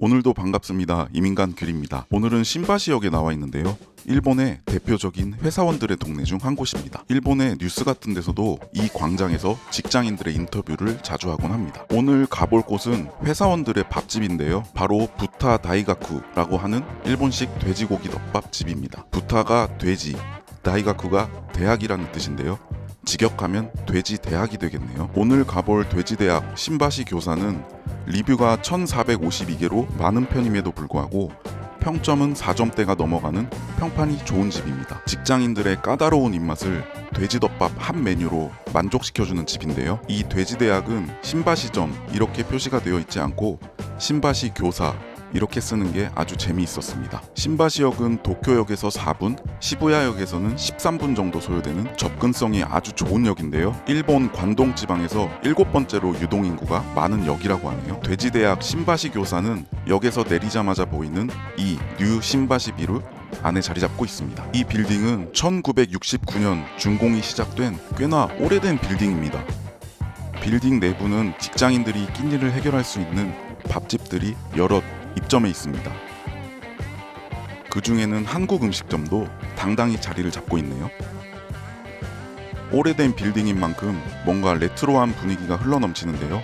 오늘도 반갑습니다. 이민간 귤입니다. 오늘은 신바시역에 나와 있는데요. 일본의 대표적인 회사원들의 동네 중 한 곳입니다. 일본의 뉴스 같은 데서도 이 광장에서 직장인들의 인터뷰를 자주 하곤 합니다. 오늘 가볼 곳은 회사원들의 밥집인데요. 바로 부타 다이가쿠라고 하는 일본식 돼지고기 덮밥 집입니다. 부타가 돼지, 다이가쿠가 대학이라는 뜻인데요. 직역하면 돼지 대학이 되겠네요. 오늘 가볼 돼지 대학 신바시 교사는 리뷰가 1452개로 많은 편임에도 불구하고 평점은 4점대가 넘어가는 평판이 좋은 집입니다. 직장인들의 까다로운 입맛을 돼지덮밥 한 메뉴로 만족시켜주는 집인데요. 이 돼지대학은 신바시점 이렇게 표시가 되어 있지 않고 신바시 교사 이렇게 쓰는 게 아주 재미있었습니다. 신바시역은 도쿄역에서 4분, 시부야역에서는 13분 정도 소요되는 접근성이 아주 좋은 역인데요. 일본 관동 지방에서 일곱 번째로 유동 인구가 많은 역이라고 하네요. 돼지대학 신바시 교사는 역에서 내리자마자 보이는 이 뉴 신바시 비루 안에 자리 잡고 있습니다. 이 빌딩은 1969년 준공이 시작된 꽤나 오래된 빌딩입니다. 빌딩 내부는 직장인들이 끼니를 해결할 수 있는 밥집들이 여럿 입점해 있습니다. 그 중에는 한국 음식점도 당당히 자리를 잡고 있네요. 오래된 빌딩인 만큼 뭔가 레트로한 분위기가 흘러넘치는데요.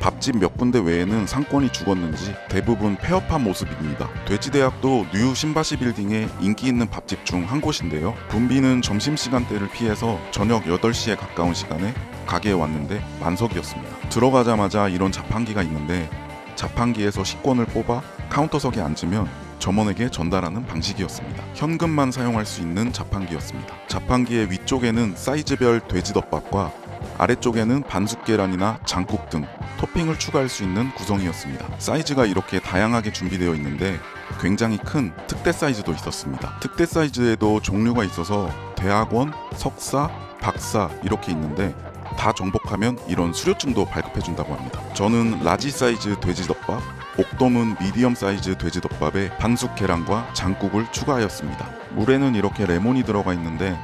밥집 몇 군데 외에는 상권이 죽었는지 대부분 폐업한 모습입니다. 돼지대학도 뉴 신바시 빌딩의 인기 있는 밥집 중 한 곳인데요. 분비는 점심시간대를 피해서 저녁 8시에 가까운 시간에 가게에 왔는데 만석이었습니다. 들어가자마자 이런 자판기가 있는데 자판기에서 식권을 뽑아 카운터석에 앉으면 점원에게 전달하는 방식이었습니다. 현금만 사용할 수 있는 자판기였습니다. 자판기의 위쪽에는 사이즈별 돼지덮밥과 아래쪽에는 반숙 계란이나 장국 등 토핑을 추가할 수 있는 구성이었습니다. 사이즈가 이렇게 다양하게 준비되어 있는데 굉장히 큰 특대 사이즈도 있었습니다. 특대 사이즈에도 종류가 있어서 대학원, 석사, 박사 이렇게 있는데 다 정복하면 이런 수료증도 발급해준다고 합니다. 저는 라지 사이즈 돼지덮밥, 옥돔은 미디엄 사이즈 돼지덮밥에 반숙 계란과 장국을 추가하였습니다. 물에는 이렇게 레몬이 들어가 있는데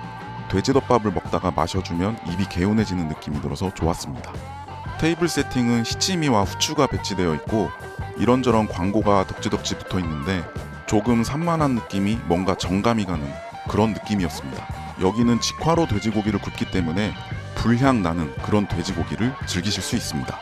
돼지덮밥을 먹다가 마셔주면 입이 개운해지는 느낌이 들어서 좋았습니다. 테이블 세팅은 시치미와 후추가 배치되어 있고 이런저런 광고가 덕지덕지 붙어 있는데 조금 산만한 느낌이 뭔가 정감이 가는 그런 느낌이었습니다. 여기는 직화로 돼지고기를 굽기 때문에 불향 나는 그런 돼지고기를 즐기실 수 있습니다.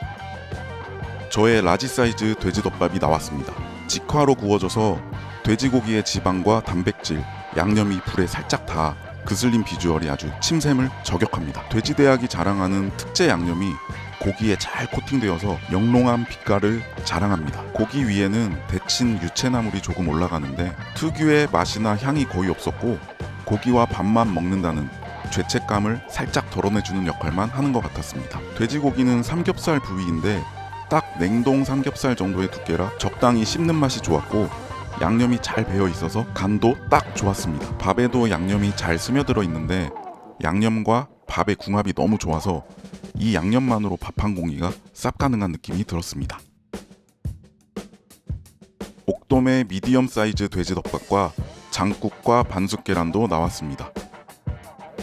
저의 라지 사이즈 돼지덮밥이 나왔습니다. 직화로 구워져서 돼지고기의 지방과 단백질, 양념이 불에 살짝 닿아 그슬린 비주얼이 아주 침샘을 저격합니다. 돼지대학이 자랑하는 특제 양념이 고기에 잘 코팅되어서 영롱한 빛깔을 자랑합니다. 고기 위에는 데친 유채나물이 조금 올라가는데 특유의 맛이나 향이 거의 없었고 고기와 밥만 먹는다는 죄책감을 살짝 덜어내주는 역할만 하는 것 같았습니다. 돼지고기는 삼겹살 부위인데 딱 냉동 삼겹살 정도의 두께라 적당히 씹는 맛이 좋았고 양념이 잘 배어 있어서 간도 딱 좋았습니다. 밥에도 양념이 잘 스며들어 있는데 양념과 밥의 궁합이 너무 좋아서 이 양념만으로 밥 한 공기가 쌉 가능한 느낌이 들었습니다. 옥돔의 미디엄 사이즈 돼지덮밥과 장국과 반숙 계란도 나왔습니다.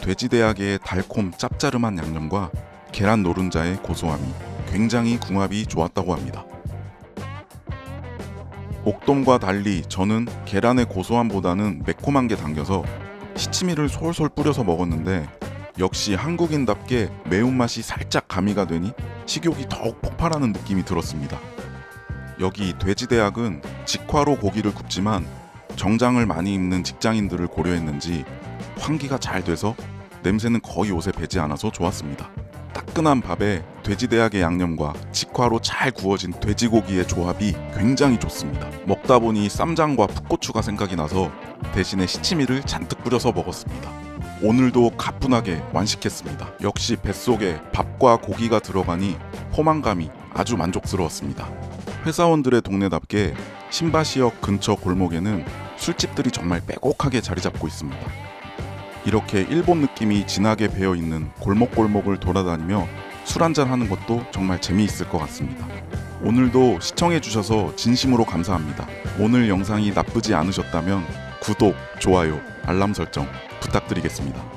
돼지대학의 달콤 짭짜름한 양념과 계란 노른자의 고소함이 굉장히 궁합이 좋았다고 합니다. 옥돔과 달리 저는 계란의 고소함보다는 매콤한 게 당겨서 시치미를 솔솔 뿌려서 먹었는데 역시 한국인답게 매운맛이 살짝 가미가 되니 식욕이 더욱 폭발하는 느낌이 들었습니다. 여기 돼지대학은 직화로 고기를 굽지만 정장을 많이 입는 직장인들을 고려했는지 환기가 잘 돼서 냄새는 거의 옷에 배지 않아서 좋았습니다. 따끈한 밥에 돼지대학의 양념과 직화로 잘 구워진 돼지고기의 조합이 굉장히 좋습니다. 먹다 보니 쌈장과 풋고추가 생각이 나서 대신에 시치미를 잔뜩 뿌려서 먹었습니다. 오늘도 가뿐하게 완식했습니다. 역시 뱃속에 밥과 고기가 들어가니 포만감이 아주 만족스러웠습니다. 회사원들의 동네답게 신바시역 근처 골목에는 술집들이 정말 빼곡하게 자리 잡고 있습니다. 이렇게 일본 느낌이 진하게 배어 있는 골목골목을 돌아다니며 술 한잔 하는 것도 정말 재미있을 것 같습니다. 오늘도 시청해 주셔서 진심으로 감사합니다. 오늘 영상이 나쁘지 않으셨다면 구독, 좋아요, 알람 설정 부탁드리겠습니다.